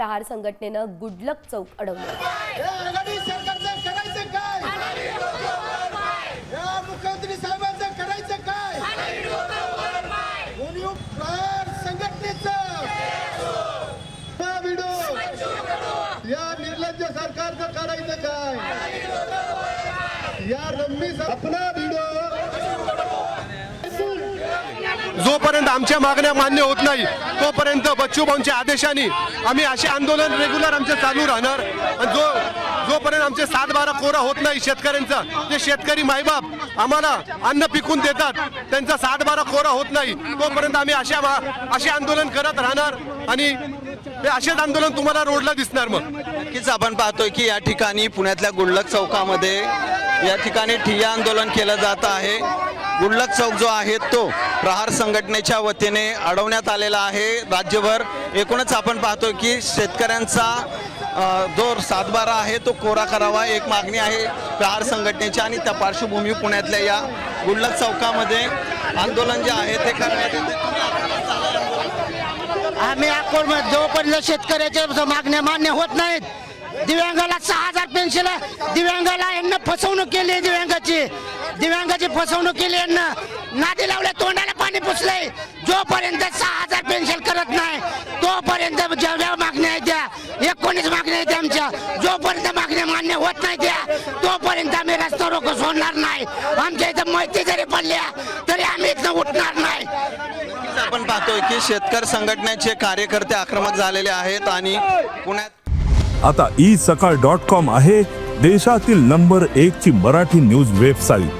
प्रहार संघटनेनं गुडलक चौक अडवलं. सरकारचं करायचं काय? या मुख्यमंत्री साहेबांचं जोपर्यंत आमच्या मागण्या मान्य होत नाही तोपर्यंत बच्चू भाऊंच्या आदेशाने आम्ही असे आंदोलन रेग्युलर आमचे चालू राहणार. आणि जो जोपर्यंत आमचे सात बारा कोरा होत नाही शेतकऱ्यांचा जे शेतकरी मायबाप आम्हाला अन्न पिकून देतात. त्यांचा सात बारा कोरा होत नाही तोपर्यंत आम्ही अशा असे आंदोलन करत राहणार. आणि असेच आंदोलन तुम्हाला रोडला दिसणार मग. नक्कीच आपण पाहतोय की या ठिकाणी पुण्यातल्या गुंडलक चौकामध्ये या ठिकाणी ठिय्या आंदोलन केलं जात आहे. गुडलक चौक जो आहे तो प्रहार संघटनेच्या वतीने अडवण्यात आलेला आहे. राज्यभर एकूणच आपण पाहतो की शेतकऱ्यांचा जो सातबारा आहे. तो कोरा करावा एक मागणी आहे प्रहार संघटनेची आणि त्या पार्श्वभूमी पुण्यातल्या या गुडलक चौकामध्ये आंदोलन जे आहे ते करण्यात येते. आम्ही अकोलमध्ये जोपर्यंत शेतकऱ्याच्या मागण्या मान्य होत नाहीत दिव्यांगाला सहा हजार पेन्शन दिव्यांगाला यांना फसवणूक केली दिव्यांगाची. दिव्यांगाची फसवणूक केली यांना नादी लावल्या तोंडाला पाणी पुसलंय. जोपर्यंत सहा हजार पेन्शन करत नाही तोपर्यंत जेवढ्या मागण्या आहेत त्या एकोणीस मागण्या आहेत आमच्या. जोपर्यंत मागण्या मान्य होत नाही त्या तोपर्यंत आम्ही रस्ता रोको सोडणार नाही. आमच्या इथं मैत्री जरी पडल्या तरी आम्ही इथं उठणार नाही. आपण पाहतोय की शेतकरी संघटनेचे कार्यकर्ते आक्रमक झालेले आहेत आणि पुण्यात आता ई सकाळ डॉट कॉम आहे देशातील नंबर एक ची मराठी न्यूज वेबसाईट.